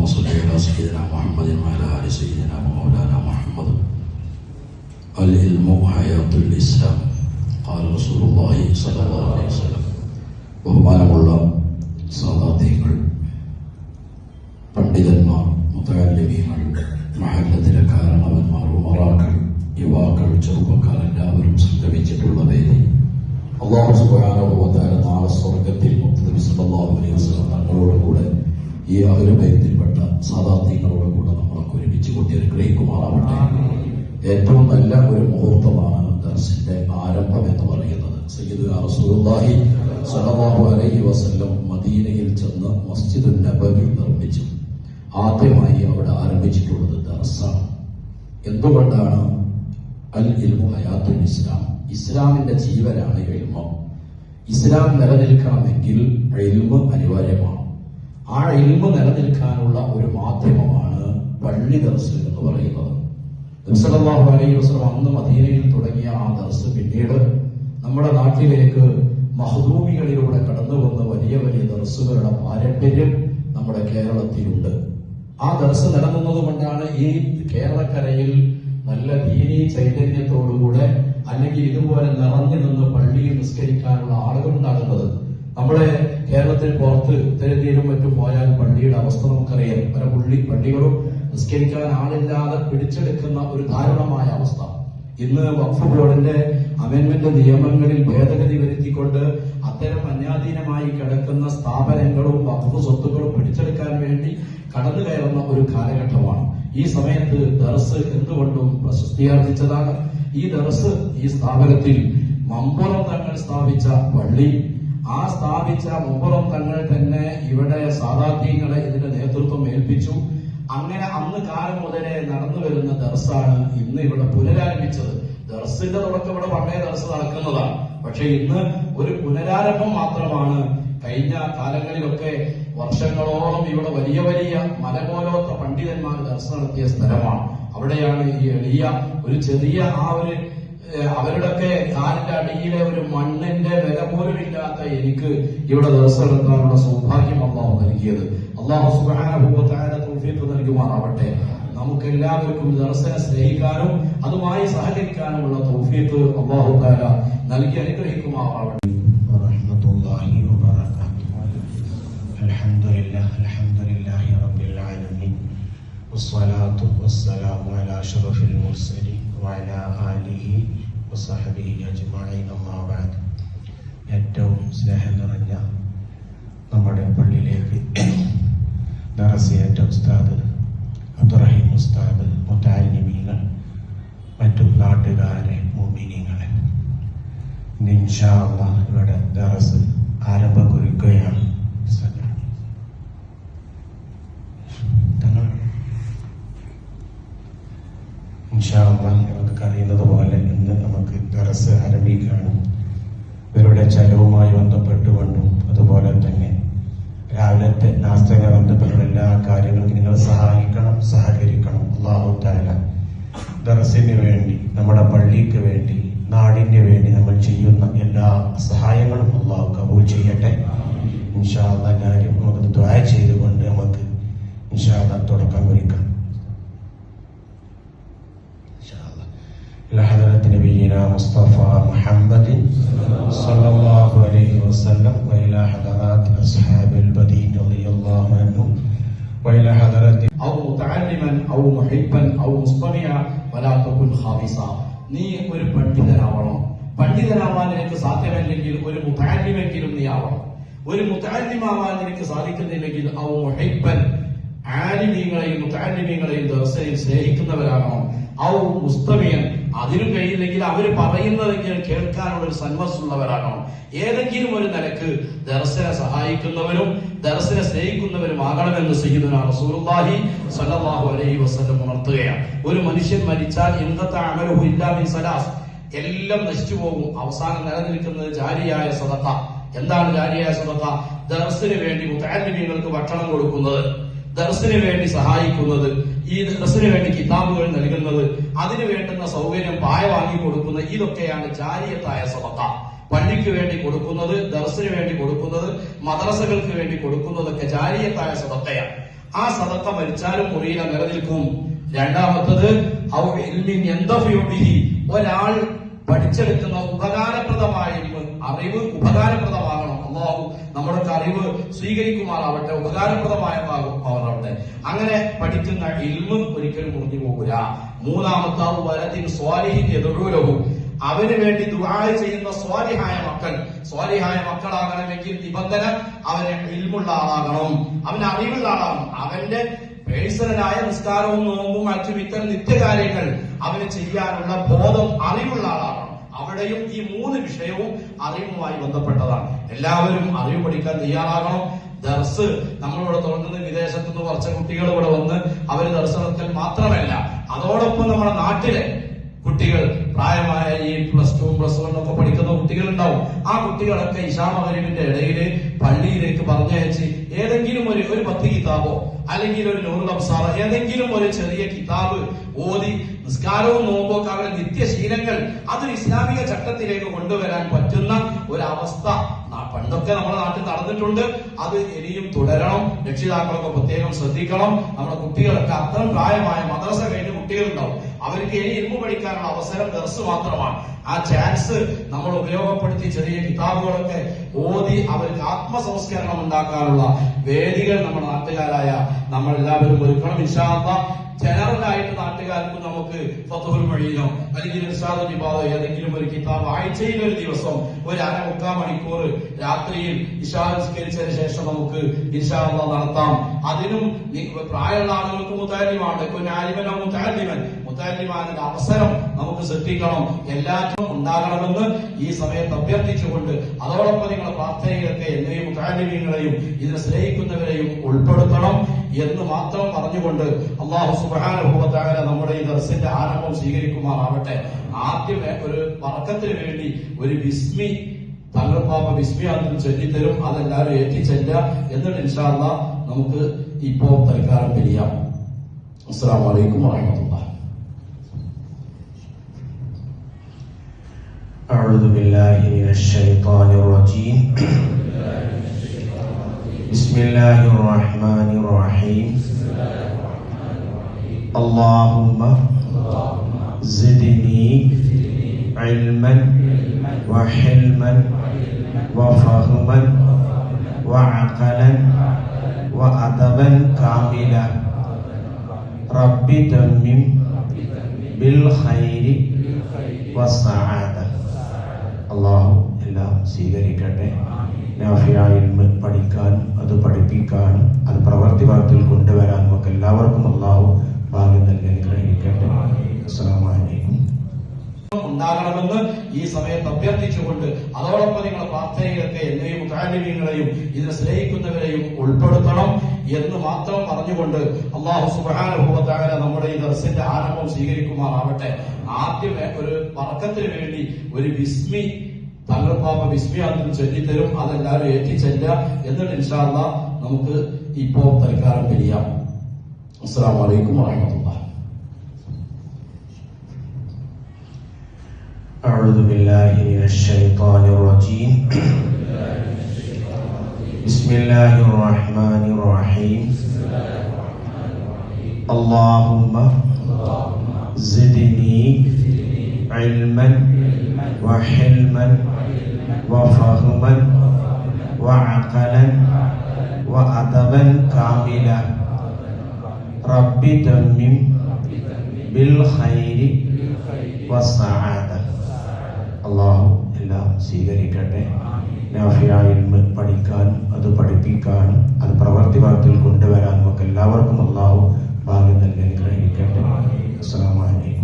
اللهم صل على سيدنا محمد وعلى ال سيدنا ومولانا محمد العلم حياة الإسلام قال رسول الله صلى الله عليه وسلم ബഹുമാനമുള്ള സാദാത്യങ്ങൾ പണ്ഡിതന്മാർ മുത്തലിമീങ്ങൾ മഹല്ലത്തിലെ കാരണവന്മാർ ഉമറാക്കൾ യുവാക്കൾ ചെറുപ്പക്കാർ എല്ലാവരും സംഗമിച്ചിട്ടുള്ള വേദി അള്ളാഹു സുബാനുഭവത്താല നാളെ സ്വർഗത്തിൽ മുത്തനബി സല്ലല്ലാഹു അലൈഹി വസല്ലം തങ്ങളോട് കൂടെ ഈ അഖിലബൈത്തിൽപ്പെട്ട സാദാത്യങ്ങളോട് കൂടെ നമ്മളൊക്കെ ഒരുമിച്ച് കൂട്ടി അനുഗ്രഹിക്കുമാറാവട്ടെ ഏറ്റവും നല്ല ഒരു മുഹൂർത്തമാണ് ദർശന്റെ ആരംഭം എന്ന് പറയുന്നത്. സയ്യിദ്ഹി സല്ലല്ലാഹു അലൈഹി വസല്ലം മദീനയിൽ ചെന്ന് മസ്ജിദ് നബവി നിർമ്മിച്ചു. ആദ്യമായി അവിടെ ആരംഭിച്ചിട്ടുള്ളത് ദർസാണ്. എന്തുകൊണ്ടാണ്? അൽ ഇൽമു ഹയാത്തുൽ ഇസ്ലാം. ഇസ്ലാമിന്റെ ജീവനാണ് എൽമ ഇസ്ലാം നിലനിൽക്കണമെങ്കിൽ എഴുമ അനിവാര്യമാണ്. ആ എൽമ നിലനിൽക്കാനുള്ള ഒരു മാധ്യമമാണ് പള്ളി ദർസ് എന്ന് പറയുന്നത്. അലൈഹി വസ്ലം അന്ന് മദീനയിൽ തുടങ്ങിയ ആ ദർസ് പിന്നീട് നമ്മുടെ നാട്ടിലേക്ക് മഹദൂമികളിലൂടെ കടന്നു വന്ന വലിയ വലിയ ദർസുകളുടെ പാരമ്പര്യം നമ്മുടെ കേരളത്തിലുണ്ട്. ആ ദർസ് നിലനിന്നത് കൊണ്ടാണ് ഈ കേരളക്കരയിൽ നല്ല ദീനീ ചൈതന്യത്തോടുകൂടെ അല്ലെങ്കിൽ ഇതുപോലെ നിറഞ്ഞു നിന്ന് പള്ളിയിൽ നിസ്കരിക്കാനുള്ള ആളുകൾ ഉണ്ടാകുന്നത്. നമ്മുടെ കേരളത്തിൽ പുറത്ത് ഉത്തരേന്ത്യയിലും മറ്റും പോയാൽ പള്ളിയുടെ അവസ്ഥ നമുക്കറിയാം. പല പുള്ളി പള്ളികളും നിസ്കരിക്കാൻ ആളില്ലാതെ പിടിച്ചെടുക്കുന്ന ഒരു ദാരുണമായ അവസ്ഥ. ഇന്ന് വഖഫ് ബോർഡിന്റെ അമെന്മെന്റ് നിയമങ്ങളിൽ ഭേദഗതി വരുത്തിക്കൊണ്ട് അത്തരം അന്യാധീനമായി കിടക്കുന്ന സ്ഥാപനങ്ങളും വഖഫ് സ്വത്തുക്കളും പിടിച്ചെടുക്കാൻ വേണ്ടി കടന്നു കയറുന്ന ഒരു കാലഘട്ടമാണ്. ഈ സമയത്ത് ദർസ് എന്തുകൊണ്ടും പ്രശസ്തിയാർജിച്ചതാണ് ഈ ദർസ് ഈ സ്ഥാപനത്തിൽ മമ്പുറം തങ്ങൾ സ്ഥാപിച്ച പള്ളി ആ സ്ഥാപിച്ച മുബറം തങ്ങൾ തന്നെ ഇവിടെ സാധാർത്ഥ്യങ്ങളെ ഇതിന്റെ നേതൃത്വം ഏൽപ്പിച്ചു. അങ്ങനെ അന്ന് കാലം മുതലേ നടന്നു വരുന്ന ദർസാണ് ഇന്ന് ഇവിടെ പുനരാരംഭിച്ചത്. ദർസിന്റെ തുടക്കം ഇവിടെ പണ്ടേ ദർസ് നടക്കുന്നതാണ്. പക്ഷെ ഇന്ന് ഒരു പുനരാരംഭം മാത്രമാണ്. കഴിഞ്ഞ കാലങ്ങളിലൊക്കെ വർഷങ്ങളോളം ഇവിടെ വലിയ വലിയ മലപോലോത്ത പണ്ഡിതന്മാർ ദർശനം നടത്തിയ സ്ഥലമാണ്. അവിടെയാണ് ഈ എളിയ ഒരു ചെറിയ ആ ഒരു അവരുടെയൊക്കെ കാലിന്റെ അടിയിലെ ഒരു മണ്ണിന്റെ വില പോലും ഇല്ലാത്ത എനിക്ക് ഇവിടെ ദർശനം നടത്താനുള്ള സൗഭാഗ്യം അള്ളാഹു നൽകിയത് അള്ളാഹു സുബാനുഭവത്തായ തൗഫീഖ് നൽകുമാറാവട്ടെ നമുക്ക് എല്ലാവർക്കും ദർശന സ്നേഹിക്കാനും അതുമായി സഹകരിക്കാനുമുള്ള തൗഫീഖ് അള്ളാഹു താല നൽകി അനുഗ്രഹിക്കുമാറാവട്ടെ ورحمة الله وبركاته الحمد لله الحمد لله رب العالمين والصلاة والسلام على أشرف المرسلين وعلى آله وصحبه أجمعين أما بعد ഏറ്റവും സ്നേഹം നിറഞ്ഞ നമ്മുടെ പള്ളിയിലേക്ക് ദറസിയേറ്റ ഉസ്താദ് അബ്ദുറഹീം ഉസ്താദ് മുത്താലിമീങ്ങൾ മറ്റു നാട്ടുകാരെ മുമിനിങ്ങളെ ഇൻഷാ അള്ളാഹ് ഇവിടെ ദറസ് ആരംഭം കുറിക്കുകയാണ് ഇൻഷാ അള്ളാഹ് നമുക്ക് അറിയുന്നത് പോലെ ഇന്ന് നമുക്ക് ദറസ് കാണും ഇവരുടെ ചലവുമായി ബന്ധപ്പെട്ടുകൊണ്ടും അതുപോലെ തന്നെ രാവിലത്തെ നാസ്തങ്ങൾ ബന്ധപ്പെട്ട എല്ലാ കാര്യങ്ങൾക്കും നിങ്ങൾ സഹായിക്കണം സഹകരിക്കണം. അള്ളാഹു താല ദറസിന് വേണ്ടി നമ്മുടെ പള്ളിക്ക് വേണ്ടി നാടിന് വേണ്ടി നമ്മൾ ചെയ്യുന്ന എല്ലാ സഹായങ്ങളും അള്ളാഹു കബൂൽ ചെയ്യട്ടെ. ഇൻഷാല്ല കാര്യം നമുക്ക് ദ്വായ ചെയ്തുകൊണ്ട് നമുക്ക് ഇൻഷാല്ല إلى حضرة نبينا مصطفى محمد صلى الله عليه وسلم وإلى حضرات أصحاب البدين رضي الله عنهم وإلى حضرة أو متعلما أو محبا أو مستمعا ولا تكن خابصا നീ ഒരു പണ്ഡിതനാവണം പണ്ഡിതനാവാൻ നിനക്ക് സാധ്യമല്ലെങ്കിൽ ഒരു മുത്താലിമെങ്കിലും നീ ആവണം ഒരു മുത്താലിമാവാൻ നിനക്ക് സാധിക്കുന്നില്ലെങ്കിൽ ഔ മുഹിബ്ബൻ ആലിമീങ്ങളെയും മുത്താലിമീങ്ങളെയും ദിവസയും സ്നേഹിക്കുന്നവരാകണം ഔ മുസ്തമിയൻ. അതിനും കഴിയില്ലെങ്കിൽ അവർ പറയുന്നത് കേൾക്കാനുള്ള ഒരു സന്മസ്സുള്ളവരാകണം ഏതെങ്കിലും ഒരു നിലയ്ക്ക് ദർശനെ സഹായിക്കുന്നവരും ദർശനെ സ്നേഹിക്കുന്നവരും ആകണമെന്ന് സയ്യിദുന റസൂലുള്ളാഹി സ്വല്ലല്ലാഹു അലൈഹി വസല്ലം ഉണർത്തുകയാണ്. ഒരു മനുഷ്യൻ മരിച്ചാൽ ഇന്നത്തെ അമലുഹു ഇല്ലാ സലാസ്. എല്ലാം നശിച്ചു പോകും. അവസാനം നിലനിൽക്കുന്നത് ജാരിയായ സദക്ക എന്താണ് ജാരിയായ സദക്ക ദർസിന് വേണ്ടി മുത്താലിമീങ്ങൾക്ക് ഭക്ഷണം കൊടുക്കുന്നത്. ദർസിന് വേണ്ടി സഹായിക്കുന്നത് ഈ ദർസിന് വേണ്ടി കിതാബുകൾ നൽകുന്നത് അതിനു വേണ്ടുന്ന സൗകര്യം പായ വാങ്ങി കൊടുക്കുന്നത് ഇതൊക്കെയാണ് ജാരിയത്തായ സദക്ക. പള്ളിക്ക് വേണ്ടി കൊടുക്കുന്നത് ദർസിന് വേണ്ടി കൊടുക്കുന്നത് മദ്രസകൾക്ക് വേണ്ടി കൊടുക്കുന്നതൊക്കെ ജാരിയത്തായ സദക്കയാണ്. ആ സദക്ക മരിച്ചാലും മുറിയില നിലനിൽക്കും. രണ്ടാമത്തത്. ഒരാൾ പഠിച്ചെടുക്കുന്ന ഉപകാരപ്രദമായ അറിവ് അറിവ് സ്വീകരിക്കുമാറാവട്ടെ ഉപകാരപ്രദമായതാവട്ടെ അങ്ങനെ പഠിക്കുന്ന ഇൽമും ഒരിക്കലും മുറിഞ്ഞു പോകില്ല മൂന്നാമത്താവ് വലതിൻ സ്വാലിഹിൻ എതിരൂലവും അവന് വേണ്ടി ദുആ ചെയ്യുന്ന സ്വാലിഹായ മക്കൾ. സ്വാലിഹായ മക്കളാകണമെങ്കിൽ നിബന്ധന അവന് ഇൽമുള്ള ആളാകണം. അവന് അറിവുള്ള ആളാകണം. അവന്റെ പേഴ്സണലായ നിസ്കാരവും നോമ്പും മറ്റും ഇത്തരം നിത്യകാര്യങ്ങൾ അവന് ചെയ്യാനുള്ള ബോധം അറിവുള്ള ആളാകണം. അവിടെയും ഈ മൂന്ന് വിഷയവും അറിവുമായി ബന്ധപ്പെട്ടതാണ്. എല്ലാവരും അറിവ് പഠിക്കാൻ തയ്യാറാകണം. ദർസ് നമ്മളിവിടെ തുടങ്ങുന്ന വിദേശത്തു നിന്ന് കുറച്ച് കുട്ടികൾ ഇവിടെ വന്ന് അവർ ദർശനത്തിൽ മാത്രമല്ല അതോടൊപ്പം നമ്മുടെ നാട്ടിലെ കുട്ടികൾ പ്രായമായ ഈ പ്ലസ് ടു പ്ലസ് വൺ ഒക്കെ പഠിക്കുന്ന കുട്ടികൾ ഉണ്ടാവും ആ കുട്ടികളൊക്കെ ഇഷാമകരിവിന്റെ ഇടയിൽ പള്ളിയിലേക്ക് പറഞ്ഞയച്ച് ഏതെങ്കിലും ഒരു ഒരു പത്ത് കിതാബോ അല്ലെങ്കിൽ ഒരു നൂറ് നംസാറ ഏതെങ്കിലും ഒരു ചെറിയ കിതാബ് ഓതി നിസ്കാരവും നോമ്പോ കാരണം നിത്യശീലങ്ങൾ അതൊരു ഇസ്ലാമിക ചട്ടത്തിലേക്ക് കൊണ്ടുവരാൻ പറ്റുന്ന ഒരവസ്ഥ. ന- പണ്ടൊക്കെ നമ്മുടെ നാട്ടിൽ നടന്നിട്ടുണ്ട്. അത് ഇനിയും തുടരണം. രക്ഷിതാക്കളൊക്കെ പ്രത്യേകം ശ്രദ്ധിക്കണം. നമ്മുടെ കുട്ടികളൊക്കെ അത്തരം പ്രായമായ മദ്രസ കഴിഞ്ഞ കുട്ടികളുണ്ടാവും. അവർക്ക് ഇനി ഇൽമു പഠിക്കാനുള്ള അവസരം ദർസ് മാത്രമാണ്. ആ ചാൻസ് നമ്മൾ ഉപയോഗപ്പെടുത്തി ചെറിയ കിതാബുകളൊക്കെ ഓതി അവർക്ക് ആത്മസംസ്കരണം ഉണ്ടാക്കാനുള്ള വേദികൾ നമ്മുടെ നാട്ടുകാരായ നമ്മൾ എല്ലാവരും ഒരുക്കണം ഇൻഷാല്ല ജനറൽ ആയിട്ട് നാട്ടുകാർക്ക് നമുക്ക് ഫതുഹുൽ മൊഴിയിലോ അല്ലെങ്കിൽ ഇർഷാദുൽ ഇബാദോ ഏതെങ്കിലും ഒരു കിതാബ് ആഴ്ചയിൽ ഒരു ദിവസം ഒരു അര മുക്കാൽ മണിക്കൂർ രാത്രിയിൽ ഇഷാസ്കരിച്ചതിന് ശേഷം നമുക്ക് ഇൻഷാല്ല നടത്താം. അതിനും പ്രായമുള്ള ആളുകൾക്ക് മുതാരിമാണ് കുഞ്ഞാലിമനോ മുത്താലിമൻ മുത്താലിമാനുള്ള അവസരം നമുക്ക് സൃഷ്ടിക്കണം. എല്ലാറ്റും ഉണ്ടാകണമെന്ന് ഈ സമയത്ത് അഭ്യർത്ഥിച്ചുകൊണ്ട് അതോടൊപ്പം നിങ്ങൾ പ്രാർത്ഥനയിലൊക്കെ എന്നെയും മുത്താലിമീങ്ങളെയും ഇതിനെ സ്നേഹിക്കുന്നവരെയും ഉൾപ്പെടുത്തണം എന്ന് മാത്രം പറഞ്ഞുകൊണ്ട് അള്ളാഹു സുബാനുഭവത്തായ നമ്മുടെ ഈ ദർശന്റെ ആരംഭം സ്വീകരിക്കുമാറാവട്ടെ. ആദ്യം ഒരു വർക്കത്തിന് വേണ്ടി ഒരു വിസ്മി തങ്ങൾ പാപ്പ വിസ്മി അതിൽ ചൊല്ലിത്തരും. അതെല്ലാവരും ഏറ്റിച്ചെല്ല എന്നിട്ട് ഇൻഷാല്ല നമുക്ക് ഇപ്പോ തൽക്കാലം പിരിയാം. അസ്സാം വലൈക്കും വാഹമത്തുള്ള أعوذ بالله من الشيطان الرجيم. بسم الله الرحمن الرحيم. اللهم زدني علما وحلما وفهما وعقلا وأدبا كاملا. رب تمم بالخير والسعادة. അള്ളാഹു എല്ലാം സ്വീകരിക്കട്ടെ. നാഫിയായ പഠിക്കാനും അത് പഠിപ്പിക്കാനും അത് പ്രവർത്തിപഥത്തിൽ കൊണ്ടുവരാനും ഒക്കെ എല്ലാവർക്കും അള്ളാഹു ഭാഗ്യം നൽകി അനുഗ്രഹിക്കട്ടെ. അസ്സലാമു അലൈക്കും. ഉണ്ടാകണമെന്ന് ഈ സമയത്ത് അഭ്യർത്ഥിച്ചുകൊണ്ട് അതോടൊപ്പം നിങ്ങൾ പ്രാർത്ഥനയിലൊക്കെ എന്നെയും മുത്താലിമീങ്ങളെയും ഇതിനെ സ്നേഹിക്കുന്നവരെയും ഉൾപ്പെടുത്തണം എന്ന് മാത്രം പറഞ്ഞുകൊണ്ട് അള്ളാഹു സുബാനുഭവത്തായ നമ്മുടെ ഈ ദർശന്റെ ആരംഭം സ്വീകരിക്കുമാറാവട്ടെ ആദ്യം ഒരു വർക്കത്തിന് വേണ്ടി ഒരു വിസ്മി തങ്ങൾ പാപ്പ വിസ്മി അതിൽ ചൊല്ലിത്തരും അതെല്ലാവരും ഏറ്റിച്ചല്ല എന്നിട്ട് ഇൻഷാല്ല നമുക്ക് ഇപ്പോ തൽക്കാലം പിരിയാം. അസ്സാം വലൈക്കും വാഹമത്തുള്ള أعوذ بالله من الشيطان الرجيم. بسم الله الرحمن الرحيم. اللهم زدني علما وحلما وفهما وعقلا وأدبا كاملا. رب تمم بالخير والسعادة. അള്ളാഹു എല്ലാം സ്വീകരിക്കട്ടെ. നാഫിയായിൽമ പഠിക്കാനും അത് പഠിപ്പിക്കാനും അത് പ്രവർത്തിവാക്കിൽ കൊണ്ടുവരാനും ഒക്കെ എല്ലാവർക്കും അള്ളാഹു ഭാഗ്യം നൽകി അനുഗ്രഹിക്കട്ടെ. അസ്സാം വലൈക്കും